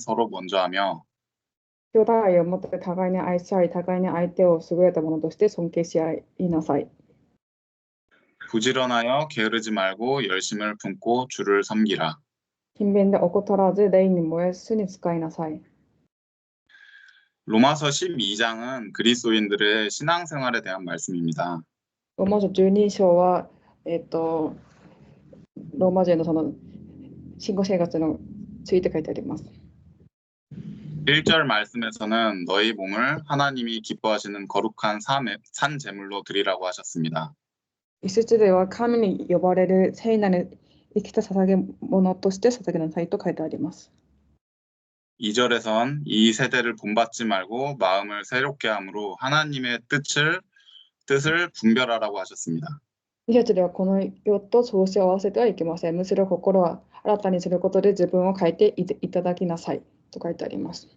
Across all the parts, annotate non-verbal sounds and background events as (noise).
서로 먼저 하며 兄弟愛を持って互いに愛し合い、互いに相手を優れたものとして尊敬し合いなさい。 부지런하여 게으르지 말고 열심을 품고 주를 섬기라. 勤勉で怠らず、礼に燃え、主に使いなさい。 로마서 12장은 그리스도인들의 신앙생활에 대한 말씀입니다. ローマ書12章は、えっ、と、ローマ人のその信仰生活のついて書いてあります。 1절 말씀에서는 너희 몸을 하나님이 기뻐하시는 거룩한 삶의- 산 제물로 드리라고 하셨습니다. 一節では、神に呼ばれる聖なる生きた捧げ物として捧げなさいと書いてあります。 2절에선 이 세대를 본받지 말고 마음을 새롭게 함으로 하나님의 뜻을 뜻을 분별하라고 하셨습니다. 2節では、この世と調子を合わせてはいけません。むしろ心は新たにすることで自分を変えていいただきなさい と書いてあります。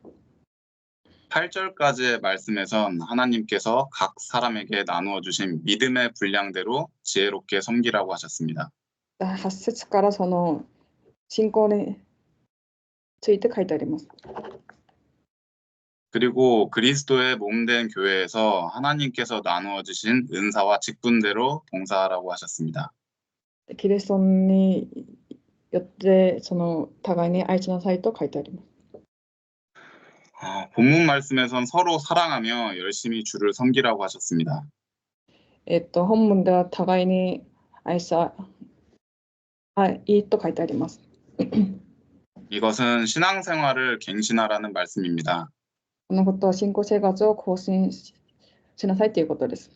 8절까지의 말씀에선 하나님께서 각 사람에게 나누어 주신 믿음의 분량대로 지혜롭게 섬기라고 하셨습니다. 8節からその信仰について書いてあります。 그리고 그리스도의 몸된 교회에서 하나님께서 나누어 주신 은사와 직분대로 봉사하라고 하셨습니다. キリストによってその互いに愛しなさいと書いてあります。 아, 본문 말씀에선 서로 사랑하며 열심히 주를 섬기라고 하셨습니다. えっと、本文では互いに愛さ愛と書いてあります。 (clears throat) 이것은 신앙생활을 갱신하라는 말씀입니다. このことは信仰生活を更新ししなさいということです。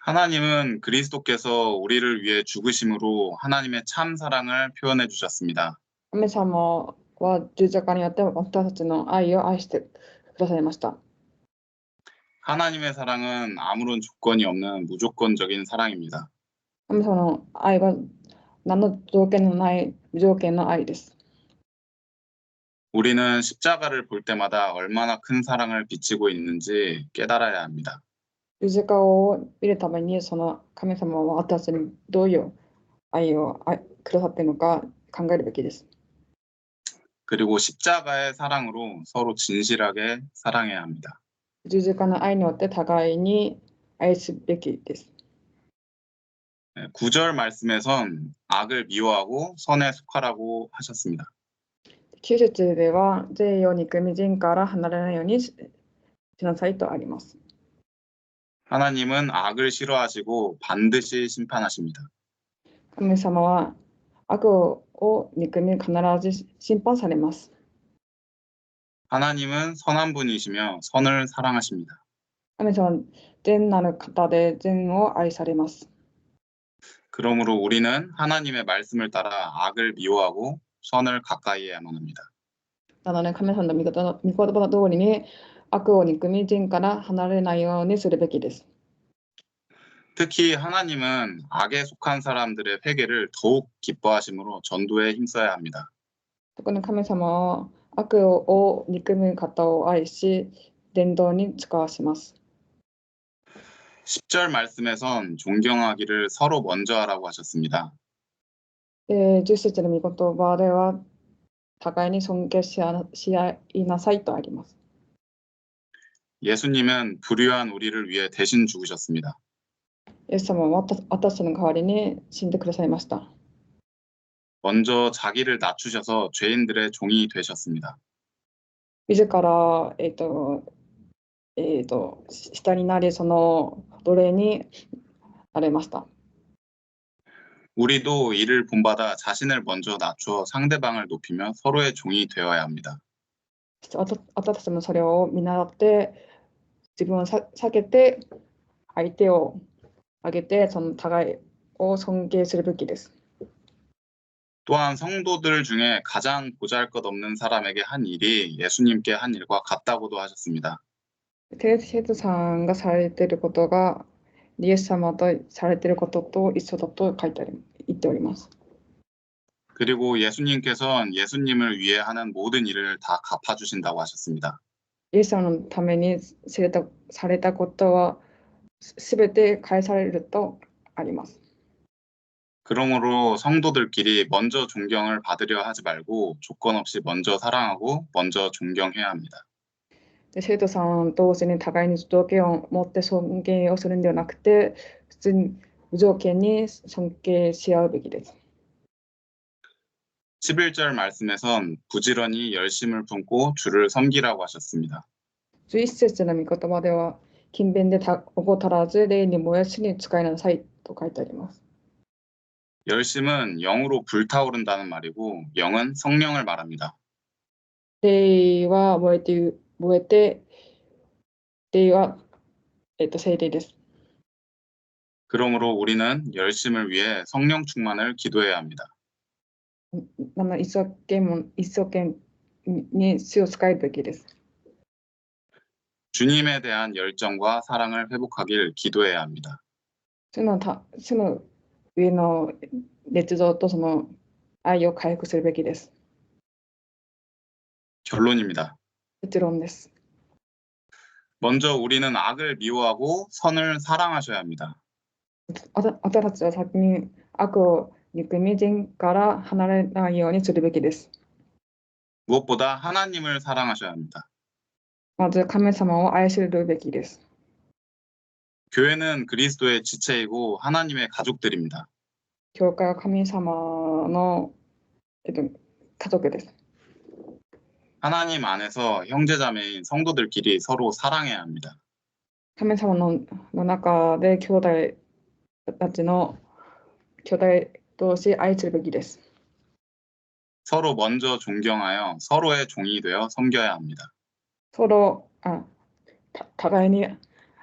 하나님은 그리스도께서 우리를 위해 죽으심으로 하나님의 참 사랑을 표현해 주셨습니다. 神様 は十字架によって私たちの愛を愛してくださいました。 하나님의 사랑은 아무런 조건이 없는 무조건적인 사랑입니다. 神様の愛は何の条件のない無条件の愛です。 우리는 십자가를 볼 때마다 얼마나 큰 사랑을 비치고 있는지 깨달아야 합니다. 十字架を見るためにその神様は私たちにどういう愛を愛くださっているのか考えるべきです。 그리고 십자가의 사랑으로 서로 진실하게 사랑해야 합니다. 十字架の愛によって互いに愛すべきです。 9절 말씀에선 악을 미워하고 선에 속하라고 하셨습니다. 9節では善意を憎み人から離れないようにししなさいとあります。 하나님은 악을 싫어하시고 반드시 심판하십니다. 神様は悪を 憎み必ず審判されます。 하나님은 선한 분이시며 선을 사랑하십니다. 神様は善なる方で善を愛されます。 그러므로 우리는 하나님의 말씀을 따라 악을 미워하고 선을 가까이 해야만 합니다. なので神様の御言葉の御言葉の通りに悪を憎み人から離れない 특히 하나님은 악에 속한 사람들의 회개를 더욱 기뻐하심으로 전도에 힘써야 합니다. 特に神様は悪を憎む方を愛し伝道に使わします。 10절 말씀에선 존경하기를 서로 먼저 하라고 하셨습니다. で10節の御言葉では互いに尊敬しあし合いなさいとあります。 예수님은 불의한 우리를 위해 대신 죽으셨습니다. イエス様は私私たちの代わりに死んでくださいました。 먼저 자기를 낮추셔서 죄인들의 종이 되셨습니다. 自ら、えっとえっと下になりその奴隷になれました。 우리도 이를 본받아 자신을 먼저 낮추어 상대방을 높이며 서로의 종이 되어야 합니다. あた私たちもそれを見習って自分をさ下げて相手を 上げてその互いを尊敬するべきです。 또한 성도들 중에 가장 보잘것없는 사람에게 한 일이 예수님께 한 일과 같다고도 하셨습니다. テ生徒さんがされていることがイエス様とされていることと一緒だと書いてあり言っております。 그리고 예수님께서는 예수님을 위해 하는 모든 일을 다 갚아주신다고 하셨습니다. イエス様のためにされたされたことは すべて返されるとあります。 그러므로 성도들끼리 먼저 존경을 받으려 하지 말고 조건 없이 먼저 사랑하고 먼저 존경해야 합니다. で生徒さん同士に互いに条件を持って尊敬をするんではなくて、普通に無条件に尊敬し合うべきです。 11절 말씀에선 부지런히 열심을 품고 주를 섬기라고 하셨습니다. 11節の御言葉では、 勤勉でた怠らず、霊に燃え、主に使いなさいと書いてあります。 열심은 영으로 불타오른다는 말이고 영은 성령을 말합니다. 霊は燃えて、燃えて、霊は、えっと、聖霊です。 그러므로 우리는 열심을 위해 성령 충만을 기도해야 합니다. なので一生懸命、一生懸命に主を使えるべきです。 주님에 대한 열정과 사랑을 회복하길 기도해야 합니다. 主のた主の上の熱情とその愛を回復するべきです。 결론입니다. 結論です。 먼저 우리는 악을 미워하고 선을 사랑하셔야 합니다. あたあたたちは先に悪を憎み人から離れないようにするべきです。 무엇보다 하나님을 사랑하셔야 합니다. まず神様を愛するべきです。 교회는 그리스도의 지체이고 하나님의 가족들입니다. 教会は神様の、えっと、家族です。 하나님 안에서 형제자매인 성도들끼리 서로 사랑해야 합니다. 神様のの中で兄弟たちの兄弟同士愛するべきです。 서로 먼저 존경하여 서로의 종이 되어 섬겨야 합니다. 서로あた互いに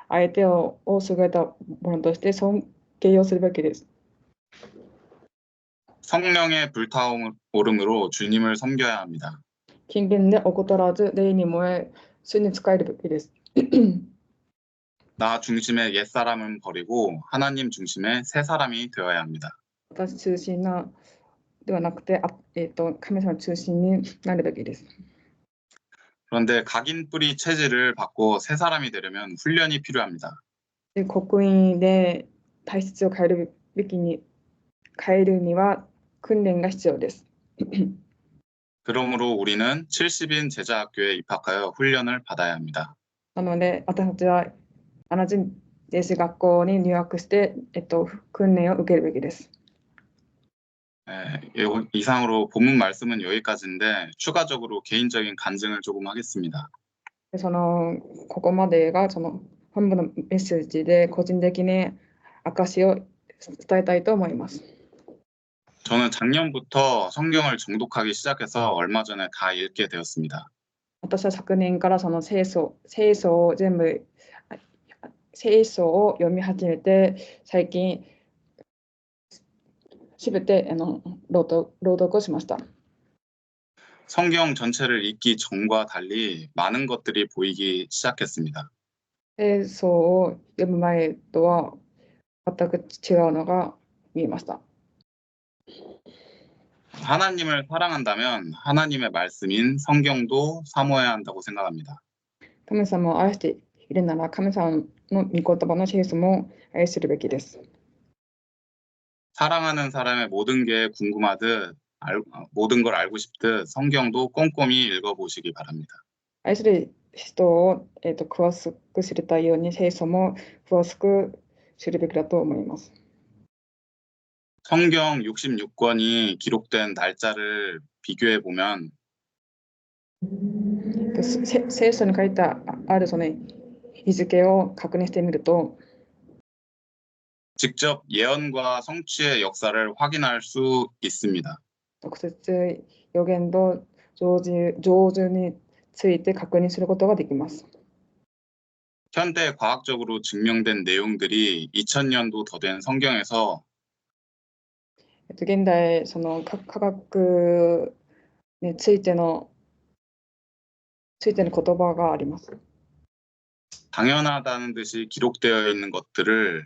相手をを優れたものとして尊敬をするべきです。 성령의 불타오름으로 주님을 섬겨야 합니다. 勤勉で怠らず、霊に燃え、主に仕えるべきです。 나 중심의 옛사람은 버리고 하나님 중심의 새 사람이 되어야 합니다. 私中心なではなくて、あえー、と神様中心になるべきです。 그런데 각인 뿌리 체질을 받고 새 사람이 되려면 훈련이 필요합니다. で刻印で体質を変えるべきに変えるには訓練が必要です。 (clears throat) 그러므로 우리는 70인 제자학교에 입학하여 훈련을 받아야 합니다. なので、私たちは70弟子学校に入学して、えっと、訓練を受けるべきです。 예, 요- 이상으로 본문 말씀은 여기까지인데 추가적으로 개인적인 간증을 조금 하겠습니다. でそのここまでがその本部のメッセージで個人的に証を伝えたいと思います。 저는 작년부터 성경을 정독하기 시작해서 얼마 전에 다 읽게 되었습니다. 私は昨年からその聖書聖書を全部あ聖書を読み始めて最近 すべてあの朗読朗読をしました。 성경 전체를 읽기 전과 달리 많은 것들이 보이기 시작했습니다. 聖書を読む前とは全く違うのが見えました。 하나님을 사랑한다면 하나님의 말씀인 성경도 사모해야 한다고 생각합니다. 神様を愛しているなら神様の御言葉の聖書も愛するべきです。 사랑하는 사람의 모든 게 궁금하듯 알- 어, 모든 걸 알고 싶듯 성경도 꼼꼼히 읽어보시기 바랍니다. 愛する人を、えー、と詳しく知りたいように聖書も詳しく知るべきだと思います。 성경 66권이 기록된 날짜를 비교해 보면 でせ聖書に書いてああるその日付を確認してみると、 직접 예언과 성취의 역사를 확인할 수 있습니다. 直接予言と成就成就について確認することができます。 현대 과학적으로 증명된 내용들이 2000년도 더 된 성경에서 えっと、現代その科科学についてのついての言葉があります。 당연하다는 듯이 기록되어 있는 것들을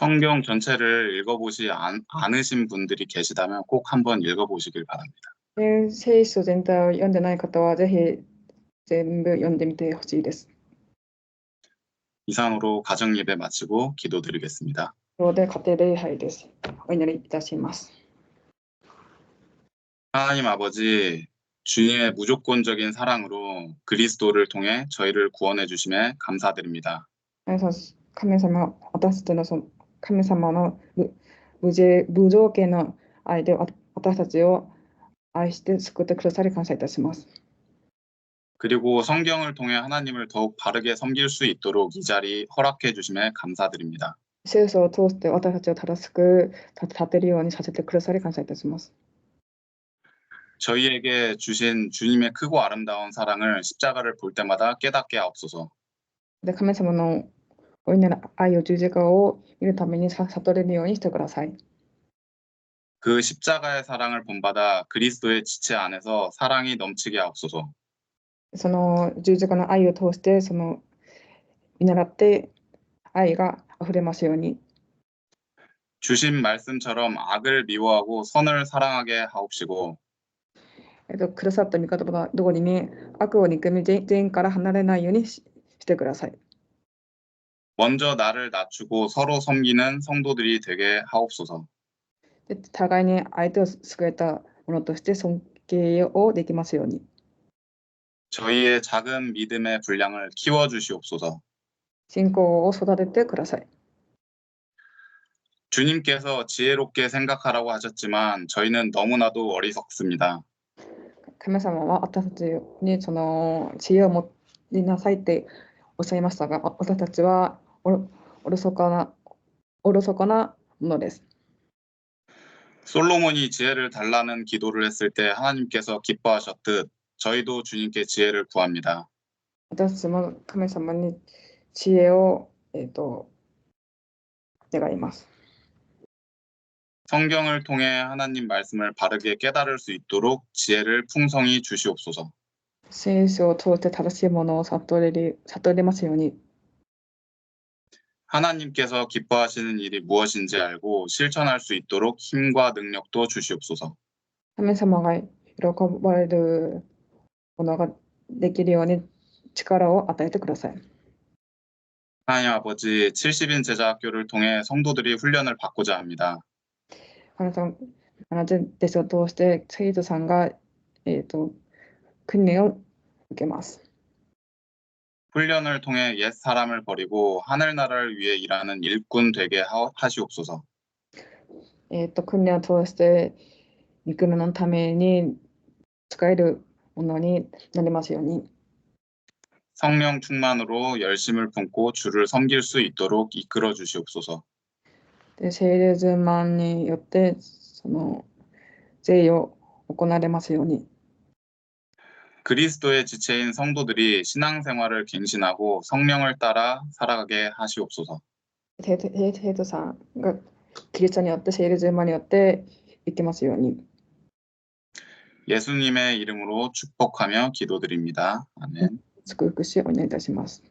성경 전체를 읽어보지 않, 않으신 분들이 계시다면 꼭 한번 읽어보시길 바랍니다. で聖書全体を読んでない方はぜひ全部読んでみてほしいです。 이상으로 가정 예배 마치고 기도드리겠습니다. それで家庭礼拝です。お祈りいたします。 하나님 아버지, 주님의 무조건적인 사랑으로 그리스도를 통해 저희를 구원해 주심에 감사드립니다. 皆さん神様、私たちのその 神様の無無条無条件の愛でわ私たちを愛して救ってくださり感謝いたします。 그리고 성경을 통해 하나님을 더욱 바르게 섬길 수 있도록 이 자리 허락해 주심에 감사드립니다. 聖書を通して私たちを正しく立立てるようにさせてくださり感謝いたします。 저희에게 주신 주님의 크고 아름다운 사랑을 십자가를 볼 때마다 깨닫게 하옵소서. で、神様の お祈りの愛を十字架を見るためにさ悟れるようにしてください。 그 십자가의 사랑을 본받아 그리스도의 지체 안에서 사랑이 넘치게 하옵소서. その十字架の愛を通して、その見習って愛が溢れますように。 주신 말씀처럼 악을 미워하고 선을 사랑하게 하옵시고 えっと、くださった御言葉の通りに悪を憎み全全員から離れないようにししてください。 먼저 나를 낮추고 서로 섬기는 성도들이 되게 하옵소서. で互いに相手を救えたものとして尊敬をできますように。 저희의 작은 믿음의 분량을 키워 주시옵소서. 信仰を育ててください。 주님께서 지혜롭게 생각하라고 하셨지만 저희는 너무나도 어리석습니다. 神様は私たちにその知恵を持ちなさいっておっしゃいましたが、わ私たちは おろおろそかな、おろそかなものです。 솔로몬이 지혜를 달라는 기도를 했을 때 하나님께서 기뻐하셨듯 저희도 주님께 지혜를 구합니다. 私たちも神様に知恵を、えっと願います。 성경을 통해 하나님 말씀을 바르게 깨달을 수 있도록 지혜를 풍성히 주시옵소서. 聖書を通して正しいものを悟れる悟れますように、 하나님께서 기뻐하시는 일이 무엇인지 알고 실천할 수 있도록 힘과 능력도 주시옵소서. 神様が喜ばれるものができるように力を与えてください。 하나님 아버지 70인 제자학교를 통해 성도들이 훈련을 받고자 합니다. 神様、70弟子を通して、生徒さんが、えっと訓練を受けます。 훈련을 통해 옛 사람을 버리고 하늘나라를 위해 일하는 일꾼 되게 하- 하시옵소서. えっと訓練を通して、肉のために使えるものになりますように、 성령 충만으로 열심을 품고 주를 섬길 수 있도록 이끌어 주시옵소서. で聖霊充満によって、その税を行われますように、 그리스도의 지체인 성도들이 신앙생활을 갱신하고 성령을 따라 살아가게 하시옵소서. 生徒生生徒さんがキリストによって、聖霊充満によって生きますように。 예수님의 이름으로 축복하며 기도드립니다. 아멘. 祝福しお願いいたします。